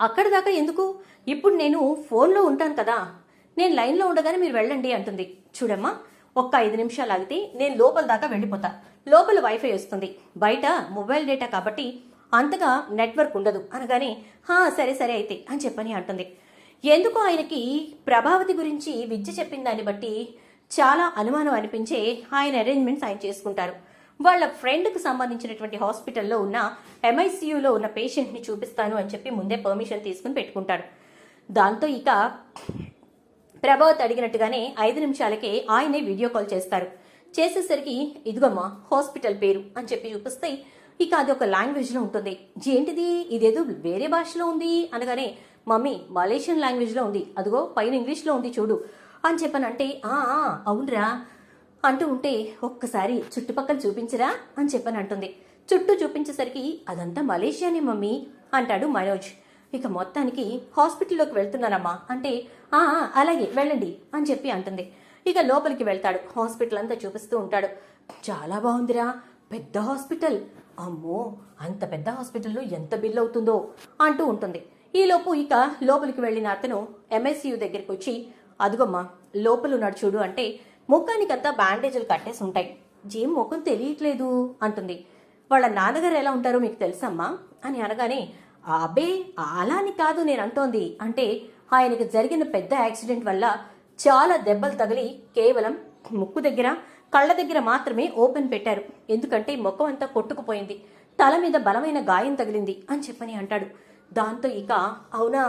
అక్కడ దాకా ఎందుకు? ఇప్పుడు నేను ఫోన్లో ఉంటాను కదా. నేను లైన్లో ఉండగానే మీరు వెళ్ళండి అంటుంది. చూడమ్మా ఒక్క ఐదు నిమిషాలు ఆగితే నేను లోపల దాకా వెళ్ళిపోతా. లోపల వైఫై వస్తుంది. బయట మొబైల్ డేటా కాబట్టి అంతగా నెట్వర్క్ ఉండదు. అనగానే హా సరే సరే అయితే అని చెప్పని అంటుంది. ఎందుకు ఆయనకి ప్రభావతి గురించి విద్య చెప్పిన దాన్ని బట్టి చాలా అనుమానం అనిపించే ఆయన అరేంజ్మెంట్స్ ఆయన చేసుకుంటారు. వాళ్ళ ఫ్రెండ్కి సంబంధించినటువంటి హాస్పిటల్లో ఉన్న ఎంఐసీయూలో ఉన్న పేషెంట్ని చూపిస్తాను అని చెప్పి ముందే పర్మిషన్ తీసుకుని పెట్టుకుంటాడు. దాంతో ఇక ప్రభావత్ అడిగినట్టుగానే ఐదు నిమిషాలకే ఆయనే వీడియో కాల్ చేస్తారు చేసేసరికి ఇదిగమ్మా హాస్పిటల్ పేరు అని చెప్పి చూపిస్తే ఇక అది ఒక లాంగ్వేజ్లో ఉంటుంది. ఏంటిది ఇదేదో వేరే భాషలో ఉంది అనగానే మమ్మీ మలేషియన్ లాంగ్వేజ్లో ఉంది. అదిగో పైన ఇంగ్లీష్లో ఉంది చూడు అని చెప్పనంటే ఆ ఆ, అవునరా. అంటూ ఉంటే ఒక్కసారి చుట్టుపక్కల చూపించరా అని చెప్పని అంటుంది చుట్టూ చూపించేసరికి అదంతా మలేషియానే మమ్మీ అంటాడు మనోజ్. ఇక మొత్తానికి హాస్పిటల్లోకి వెళ్తున్నారమ్మా అంటే ఆ అలాగే వెళ్ళండి అని చెప్పి అంటుంది. ఇక లోపలికి వెళ్తాడు. హాస్పిటల్ అంతా చూపిస్తూ ఉంటాడు. చాలా బాగుందిరా పెద్ద హాస్పిటల్. అమ్మో అంత పెద్ద హాస్పిటల్లో ఎంత బిల్ అవుతుందో అంటూ ఉంటుంది. ఈలోపు ఇక లోపలికి వెళ్ళిన అతను ఎంఎస్యు దగ్గరికి వచ్చి అదిగమ్మా లోపల ఉన్నాడు చూడు అంటే ముఖానికంతా బ్యాండేజీలు కట్టేసి ఉంటాయి. జీమ్ ముఖం తెలియట్లేదు అంటుంది. వాళ్ళ నాన్నగారు ఎలా ఉంటారో మీకు తెలుసమ్మా అని అనగానే అబ్బే అలా అని కాదు నేను అంటోంది. అంటే ఆయనకి జరిగిన పెద్ద యాక్సిడెంట్ వల్ల చాలా దెబ్బలు తగిలి కేవలం ముక్కు దగ్గర కళ్ళ దగ్గర మాత్రమే ఓపెన్ పెట్టారు. ఎందుకంటే ముఖం అంతా కొట్టుకుపోయింది. తల మీద బలమైన గాయం తగిలింది అని చెప్పని అంటాడు. దాంతో ఇక అవునా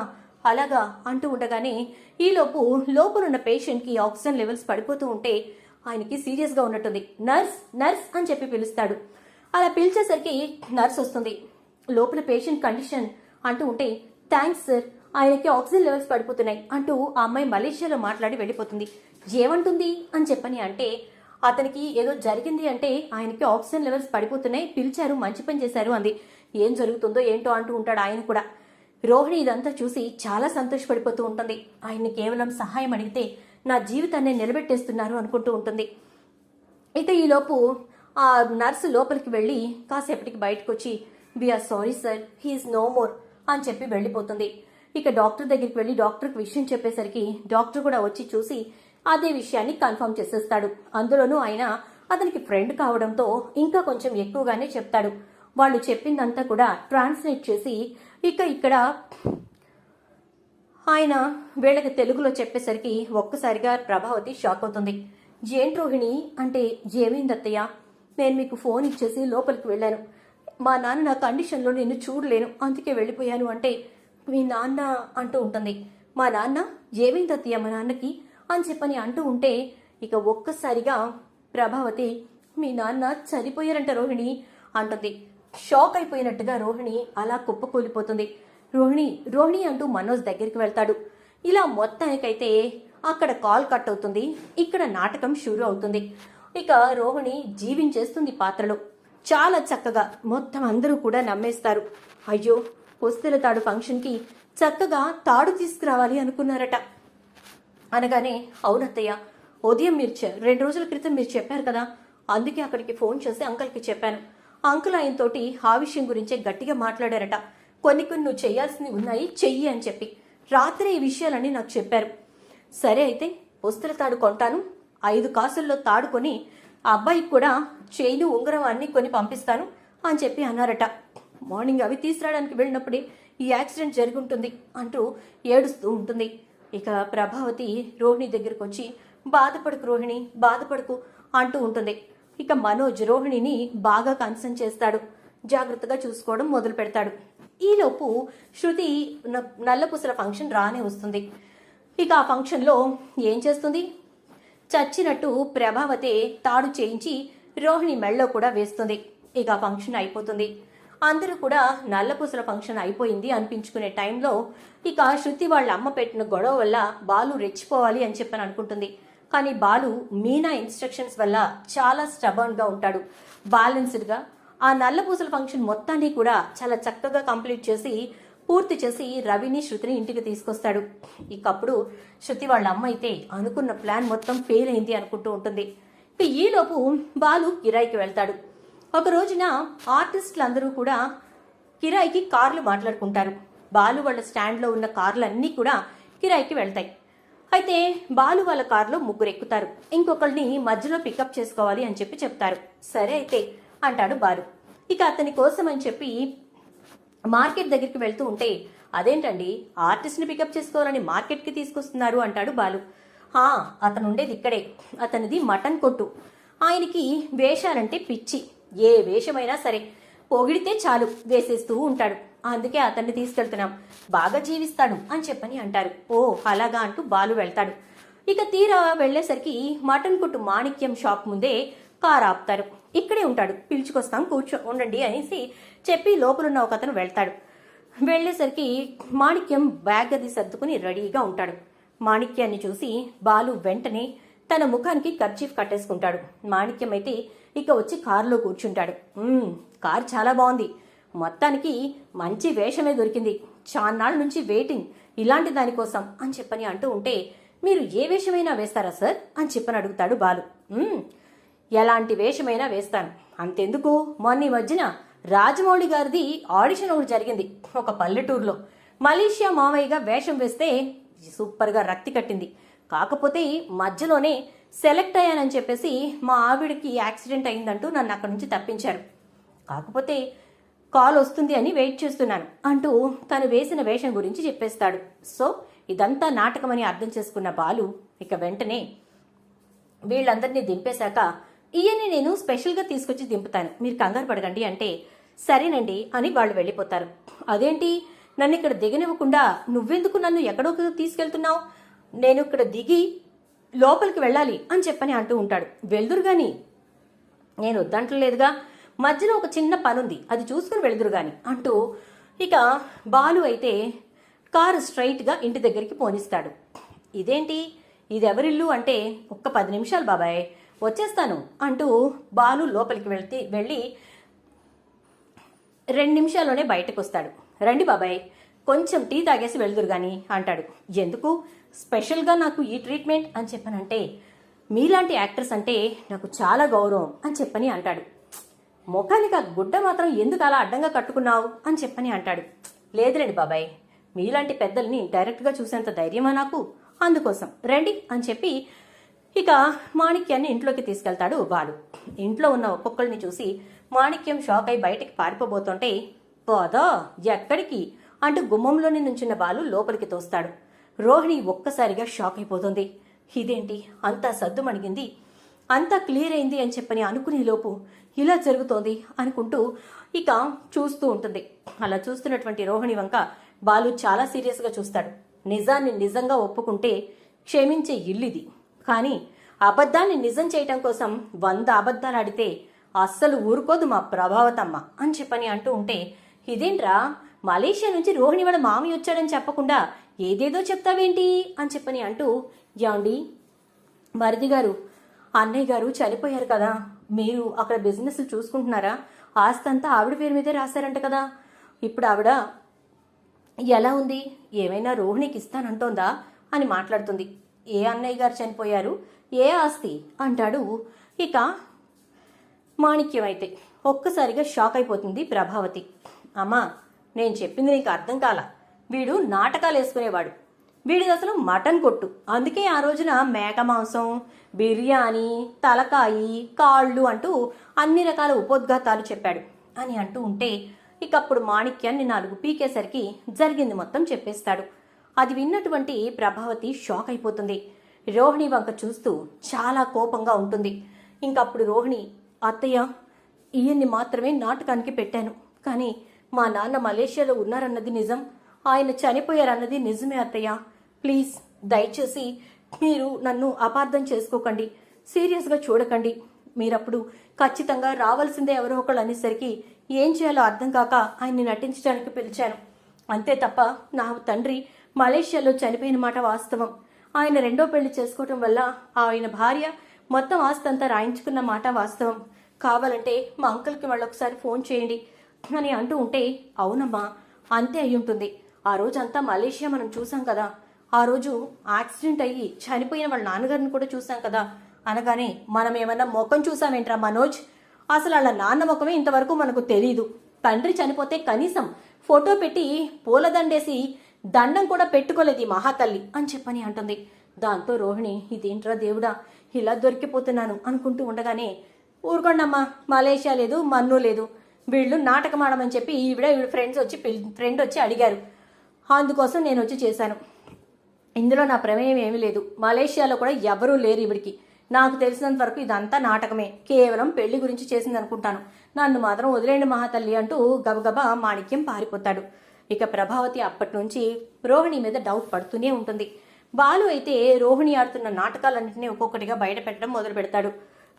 అలాగా అంటూ ఉండగానే ఈలోపు లోపలున్న పేషెంట్కి ఆక్సిజన్ లెవెల్స్ పడిపోతూ ఉంటే ఆయనకి సీరియస్గా ఉన్నట్టుంది. నర్స్ నర్స్ అని చెప్పి పిలుస్తాడు. అలా పిలిచేసరికి నర్స్ వస్తుంది. లోపల పేషెంట్ కండిషన్ అంటూ ఉంటే థ్యాంక్స్ సార్ ఆయనకి ఆక్సిజన్ లెవెల్స్ పడిపోతున్నాయి అంటూ ఆ అమ్మాయి మలేషియాలో మాట్లాడి వెళ్ళిపోతుంది. ఏమంటుంది? అని చెప్పని అంటే అతనికి ఏదో జరిగింది అంటే ఆయనకి ఆక్సిజన్ లెవెల్స్ పడిపోతున్నాయి పిలిచారు మంచి పని చేశారు అంది. ఏం జరుగుతుందో ఏంటో అంటూ ఉంటాడు ఆయన కూడా. రోహిణి ఇదంతా చూసి చాలా సంతోషపడిపోతూ ఉంటుంది. ఆయన్ని కేవలం సహాయం అడిగితే నా జీవితాన్ని నిలబెట్టేస్తున్నారు అనుకుంటూ ఉంటుంది. అయితే ఈలోపు ఆ నర్సు లోపలికి వెళ్ళి కాసేపటికి బయటకు వచ్చి we are sorry sir he is no more అని చెప్పి వెళ్ళిపోతుంది. ఇక డాక్టర్ దగ్గరికి వెళ్ళి డాక్టర్కి విషయం చెప్పేసరికి డాక్టర్ కూడా వచ్చి చూసి అదే విషయాన్ని కన్ఫర్మ్ చేసేస్తాడు. అందులోనూ ఆయన అతనికి ఫ్రెండ్ కావడంతో ఇంకా కొంచెం ఎక్కువగానే చెప్తాడు. వాళ్ళు చెప్పిందంతా కూడా ట్రాన్స్లేట్ చేసి ఇక ఇక్కడ ఆయన వీళ్ళకి తెలుగులో చెప్పేసరికి ఒక్కసారిగా ప్రభావతి షాక్ అవుతుంది. జేన్ రోహిణి? అంటే జేమైందత్తయ్య నేను మీకు ఫోన్ ఇచ్చేసి లోపలికి వెళ్ళాను. మా నాన్న నా కండిషన్లో నిన్ను చూడలేను. అందుకే వెళ్ళిపోయాను అంటే మీ నాన్న అంటూ ఉంటుంది. మా నాన్న? ఏమైందత్తయ్య మా నాన్నకి? అని చెప్పని అంటూ ఉంటే ఇక ఒక్కసారిగా ప్రభావతి మీ నాన్న చనిపోయారంట రోహిణి అంటుంది. షాక్ అయిపోయినట్టుగా రోహిణి అలా కుప్పకూలిపోతుంది రోహిణి రోహిణి అంటూ మనోజ్ దగ్గరికి వెళ్తాడు. ఇలా మొత్తానికైతే అక్కడ కాల్ కట్ అవుతుంది. ఇక్కడ నాటకం షురూ అవుతుంది. ఇక రోహిణి జీవించేస్తుంది పాత్రలో. చాలా చక్కగా మొత్తం అందరూ కూడా నమ్మేస్తారు. అయ్యో పుస్తల తాడు ఫంక్షన్కి చక్కగా తాడు తీసుకురావాలి అనుకున్నారట. అనగానే అవునత్తయ్య ఉదయం మీరు చె- రెండు రోజుల క్రితం మీరు చెప్పారు కదా అందుకే అక్కడికి ఫోన్ చేసి అంకల్కి చెప్పాను. అంకుల్ ఆయనతోటి ఆ విషయం గురించే గట్టిగా మాట్లాడారట. కొన్ని కొన్ని నువ్వు చేయాల్సినవి ఉన్నాయి చెయ్యి అని చెప్పి. రాత్రి ఈ విషయాలన్నీ నాకు చెప్పారు. సరే అయితే పుస్తల తాడు కొంటాను. ఐదు కాసుల్లో తాడుకొని అబ్బాయికి కూడా చైను ఉంగరం అన్ని కొని పంపిస్తాను అని చెప్పి అన్నారట. మార్నింగ్ అవి తీసుకురావడానికి వెళ్ళినప్పుడే ఈ యాక్సిడెంట్ జరుగుంటుంది ఉంటుంది అంటూ ఏడుస్తూ ఉంటుంది. ఇక ప్రభావతి రోహిణి దగ్గరకు వచ్చి బాధపడకు రోహిణి బాధపడకు అంటూ ఉంటుంది. ఇక మనోజ్ రోహిణిని బాగా కన్సర్న్ చేస్తాడు. జాగ్రత్తగా చూసుకోవడం మొదలు పెడతాడు. ఈలోపు శృతి న- నల్లపూసల ఫంక్షన్ రానే వస్తుంది. ఇక ఆ ఫంక్షన్లో ఏం చేస్తుంది? చచ్చినట్టు ప్రభావతే తాడు చేయించి రోహిణి మెళ్ళలో కూడా వేస్తుంది. ఇక ఫంక్షన్ అయిపోతుంది. అందరూ కూడా నల్లపూసల ఫంక్షన్ అయిపోయింది అనిపించుకునే టైంలో ఇక శృతి వాళ్ళ అమ్మ పెట్టిన గొడవ వల్ల బాలు రెచ్చిపోవాలి అని చెప్పని అనుకుంటుంది. కానీ బాలు మీనా ఇన్స్ట్రక్షన్స్ వల్ల చాలా స్టబర్న్గా ఉంటాడు. బ్యాలెన్స్డ్గా ఆ నల్లపూసల ఫంక్షన్ మొత్తాన్ని కూడా చాలా చక్కగా కంప్లీట్ చేసి పూర్తి చేసి రవిని శృతిని ఇంటికి తీసుకొస్తాడు. ఇకప్పుడు శృతి వాళ్ళ అమ్మ అయితే అనుకున్న ప్లాన్ మొత్తం ఫెయిల్ అయింది అనుకుంటూ ఉంటుంది. ఇక ఈలోపు బాలు కిరాయికి వెళ్తాడు. ఒక రోజున ఆర్టిస్టులు అందరూ కూడా కిరాయికి కార్లు మాట్లాడుకుంటారు. బాలు వాళ్ళ స్టాండ్లో ఉన్న కార్లు అన్నీ కూడా కిరాయికి వెళ్తాయి. అయితే బాలు వాళ్ళ కారులో ముగ్గురు ఎక్కుతారు ఇంకొకరిని మధ్యలో పికప్ చేసుకోవాలి అని చెప్పి చెప్తారు. సరే అయితే అంటాడు బాలు. ఇక అతని కోసం అని చెప్పి మార్కెట్ దగ్గరికి వెళ్తూ ఉంటే అదేంటండి? ఆర్టిస్ట్ని పికప్ చేసుకోవాలని మార్కెట్కి తీసుకొస్తున్నారు అంటాడు బాలు. హా అతను ఉండేది ఇక్కడే. అతనిది మటన్ కొట్టు. ఆయనకి వేషాలంటే పిచ్చి. ఏ వేషమైనా సరే పొగిడితే చాలు వేసేస్తూ ఉంటాడు. అందుకే అతన్ని తీసుకెళ్తున్నాం. బాగా జీవిస్తాడు అని చెప్పని అంటారు. ఓ అలాగా అంటూ బాలు వెళ్తాడు. ఇక తీరా వెళ్ళేసరికి మటన్ కొట్టు మాణిక్యం షాప్ ముందే కారు ఆపుతారు. ఇక్కడే ఉంటాడు. పిలుచుకొస్తాం కూర్చో ఉండండి అనేసి చెప్పి లోపలున్న ఒక అతను వెళ్తాడు. వెళ్ళేసరికి మాణిక్యం బ్యాగ్ అది సర్దుకుని రెడీగా ఉంటాడు. మాణిక్యాన్ని చూసి బాలు వెంటనే తన ముఖానికి కర్చీఫ్ కట్టేసుకుంటాడు. మాణిక్యం అయితే ఇక వచ్చి కారులో కూర్చుంటాడు. కారు చాలా బాగుంది. మొత్తానికి మంచి వేషమే దొరికింది. చాన్నాళ్ళ నుంచి వెయిటింగ్. ఇలాంటి దానికోసం అని చెప్పని అంటూ ఉంటే మీరు ఏ వేషమైనా వేస్తారా సార్? అని చెప్పని అడుగుతాడు బాలు. ఎలాంటి వేషమైనా వేస్తాను. అంతెందుకు? మొన్న ఈ మధ్యన రాజమౌళి గారిది ఆడిషన్ ఒకటి జరిగింది ఒక పల్లెటూరులో. మలేషియా మామయ్యగా వేషం వేస్తే సూపర్గా రక్తి కట్టింది. కాకపోతే మధ్యలోనే సెలెక్ట్ అయ్యానని చెప్పేసి మా ఆవిడకి యాక్సిడెంట్ అయిందంటూ నన్ను అక్కడి నుంచి తప్పించారు. కాకపోతే కాల్ వస్తుంది అని వెయిట్ చేస్తున్నాను అంటూ తను వేసిన వేషం గురించి చెప్పేస్తాడు. సో ఇదంతా నాటకమని అర్థం చేసుకున్న బాలు ఇక వెంటనే వీళ్ళందరినీ దింపేశాక ఈయన్ని నేను స్పెషల్గా తీసుకొచ్చి దింపుతాను. మీరు కంగారు పడకండి అంటే సరేనండి అని వాళ్ళు వెళ్ళిపోతారు. అదేంటి? నన్ను ఇక్కడ దిగనివ్వకుండా నువ్వెందుకు నన్ను ఎక్కడో తీసుకెళ్తున్నావు? నేను ఇక్కడ దిగి లోపలికి వెళ్ళాలి అని చెప్పని అంటూ ఉంటాడు. వెళ్దురు గాని నేను వద్దంటలేదుగా. మధ్యలో ఒక చిన్న పనుంది. అది చూసుకుని వెళుదురు గాని. అంటూ ఇక బాలు అయితే కారు స్ట్రైట్గా ఇంటి దగ్గరికి పోనిస్తాడు. ఇదేంటి? ఇది ఎవరిల్లు అంటే ఒక్క పది నిమిషాలు బాబాయ్. వచ్చేస్తాను అంటూ బాలు లోపలికి వెళ్తే వెళ్ళి రెండు నిమిషాల్లోనే బయటకు వస్తాడు రండి బాబాయ్ కొంచెం టీ తాగేసి వెళ్దురు గాని అంటాడు. ఎందుకు? స్పెషల్గా నాకు ఈ ట్రీట్మెంట్ అని చెప్పనంటే మీలాంటి యాక్టర్స్ అంటే నాకు చాలా గౌరవం అని చెప్పని అంటాడు. ముఖానికి ఆ గుడ్డ మాత్రం ఎందుకు అలా అడ్డంగా కట్టుకున్నావు అని చెప్పని అంటాడు. లేదులేండి బాబాయ్ మీలాంటి పెద్దల్ని డైరెక్ట్గా చూసేంత ధైర్యమా నాకు? అందుకోసం రండి అని చెప్పి ఇక మాణిక్యాన్ని ఇంట్లోకి తీసుకెళ్తాడు బాలు. ఇంట్లో ఉన్న ఒక్కొక్కరిని చూసి మాణిక్యం షాక్ అయి బయటికి పారిపోబోతుంటే పోదా ఎక్కడికి? అంటూ గుమ్మంలోనే నుంచున్న బాలు లోపలికి తోస్తాడు. రోహిణి ఒక్కసారిగా షాక్ అయిపోతుంది. ఇదేంటి? అంతా సద్దుమణిగింది? అంతా క్లియర్ అయింది? అని చెప్పని అనుకునే లోపు ఇలా జరుగుతోంది అనుకుంటూ ఇక చూస్తూ ఉంటుంది. అలా చూస్తున్నటువంటి రోహిణి వంక బాలు చాలా సీరియస్గా చూస్తాడు. నిజాన్ని నిజంగా ఒప్పుకుంటే క్షమించే ఇల్లిది. కానీ అబద్ధాన్ని నిజం చేయటం కోసం వంద అబద్ధాలు ఆడితే అస్సలు ఊరుకోదు మా ప్రభావతమ్మ అని చెప్పని అంటూ ఉంటే ఇదేంట్రా? మలేషియా నుంచి రోహిణి వాళ్ళ మామయ్య వచ్చాడని చెప్పకుండా ఏదేదో చెప్తావేంటి? అని చెప్పని అంటూ యాండి మరిది గారు అన్నయ్య గారు చనిపోయారు కదా. మీరు అక్కడ బిజినెస్ చూసుకుంటున్నారా? ఆస్తి అంతా ఆవిడ పేరు మీదే రాశారంట కదా. ఇప్పుడు ఆవిడ ఎలా ఉంది? ఏమైనా రోహిణికి ఇస్తానంటోందా? అని మాట్లాడుతుంది. ఏ అన్నయ్య గారు చనిపోయారు? ఏ ఆస్తి? అంటాడు. ఇక మాణిక్యం అయితే ఒక్కసారిగా షాక్ అయిపోతుంది ప్రభావతి. అమ్మా నేను చెప్పింది నీకు అర్థం కాల. వీడు నాటకాలు వేసుకునేవాడు వీడిది అసలు మటన్ కొట్టు. అందుకే ఆ రోజున మేక మాంసం బిర్యానీ తలకాయి కాళ్ళు అంటూ అన్ని రకాల ఉపోద్ఘాతాలు చెప్పాడు. అని అంటూ ఉంటే ఇక అప్పుడు మాణిక్యాన్ని నాలుగు పీకేసరికి జరిగింది మొత్తం చెప్పేస్తాడు. అది విన్నటువంటి ప్రభావతి షాక్ అయిపోతుంది. రోహిణి వంక చూస్తూ చాలా కోపంగా ఉంటుంది. ఇంకప్పుడు రోహిణి అత్తయ్య ఈయన్ని మాత్రమే నాటకానికి పెట్టాను. కానీ మా నాన్న మలేషియాలో ఉన్నారన్నది నిజం. ఆయన చనిపోయారన్నది నిజమే అత్తయ్య. ప్లీజ్ దయచేసి మీరు నన్ను అపార్థం చేసుకోకండి సీరియస్గా చూడకండి. మీరప్పుడు ఖచ్చితంగా రావాల్సిందే ఎవరో ఒకళ్ళు అనేసరికి ఏం చేయాలో అర్థం కాక ఆయన్ని నటించడానికి పిలిచాను. అంతే తప్ప నా తండ్రి మలేషియాలో చనిపోయిన మాట వాస్తవం. ఆయన రెండో పెళ్ళి చేసుకోవటం వల్ల ఆయన భార్య మొత్తం ఆస్తి అంతా రాయించుకున్న మాట వాస్తవం. కావాలంటే మా అంకుల్కి వాళ్ళొకసారి ఫోన్ చేయండి అని అంటూ ఉంటే అవునమ్మా అంతే అయి ఉంటుంది ఆ రోజంతా మలేషియా మనం చూసాం కదా. ఆ రోజు యాక్సిడెంట్ అయ్యి చనిపోయిన వాళ్ళ నాన్నగారిని కూడా చూసాం కదా. అనగానే మనం ఏమన్నా ముఖం చూసామేంట్రా మనోజ్? అసలు వాళ్ళ నాన్న ముఖమే ఇంతవరకు మనకు తెలియదు తండ్రి చనిపోతే కనీసం ఫోటో పెట్టి పూలదండేసి దండం కూడా పెట్టుకోలేదు ఈ మహాతల్లి అని చెప్పని అంటుంది. దాంతో రోహిణి ఇదేంట్రా దేవుడా? ఇలా దొరికిపోతున్నాను అనుకుంటూ ఉండగానే ఊరుకోండమ్మా మలేషియా లేదు మన్ను లేదు. వీళ్ళు నాటకం ఆడమని చెప్పి ఈవిడ ఈవిడ ఫ్రెండ్స్ వచ్చి ఫ్రెండ్ వచ్చి అడిగారు. అందుకోసం నేను వచ్చి చేశాను. ఇందులో నా ప్రమేయం ఏమీ లేదు. మలేషియాలో కూడా ఎవరూ లేరు ఇవిడికి. నాకు తెలిసినంత వరకు ఇదంతా నాటకమే. కేవలం పెళ్ళి గురించి చేసింది అనుకుంటాను నన్ను మాత్రం వదిలేండి మహాతల్లి అంటూ గబగబా మాణిక్యం పారిపోతాడు. ఇక ప్రభావతి అప్పటి నుంచి రోహిణి మీద డౌట్ పడుతూనే ఉంటుంది. బాలు అయితే రోహిణి ఆడుతున్న నాటకాలన్నింటినీ ఒక్కొక్కటిగా బయట పెట్టడం మొదలు పెడతాడు.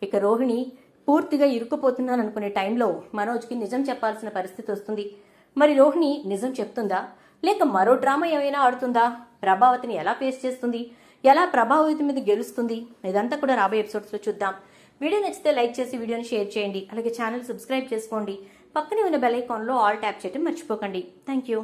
ఇక రోహిణి పూర్తిగా ఇరుక్కుపోతున్నాను అనుకునే టైంలో మనోజ్కి నిజం చెప్పాల్సిన పరిస్థితి వస్తుంది. మరి రోహిణి నిజం చెప్తుందా? లేక మరో డ్రామా ఏమైనా ఆడుతుందా? ప్రభావతిని ఎలా ఫేస్ చేస్తుంది? ఎలా ప్రభావతి మీద గెలుస్తుంది? ఇదంతా కూడా రాబోయే ఎపిసోడ్స్లో చూద్దాం. వీడియో నచ్చితే లైక్ చేసి వీడియోని షేర్ చేయండి. అలాగే ఛానల్ సబ్స్క్రైబ్ చేసుకోండి. పక్కనే ఉన్న బెల్ ఐకాన్లో ఆల్ ట్యాప్ చేయడం మర్చిపోకండి. Thank you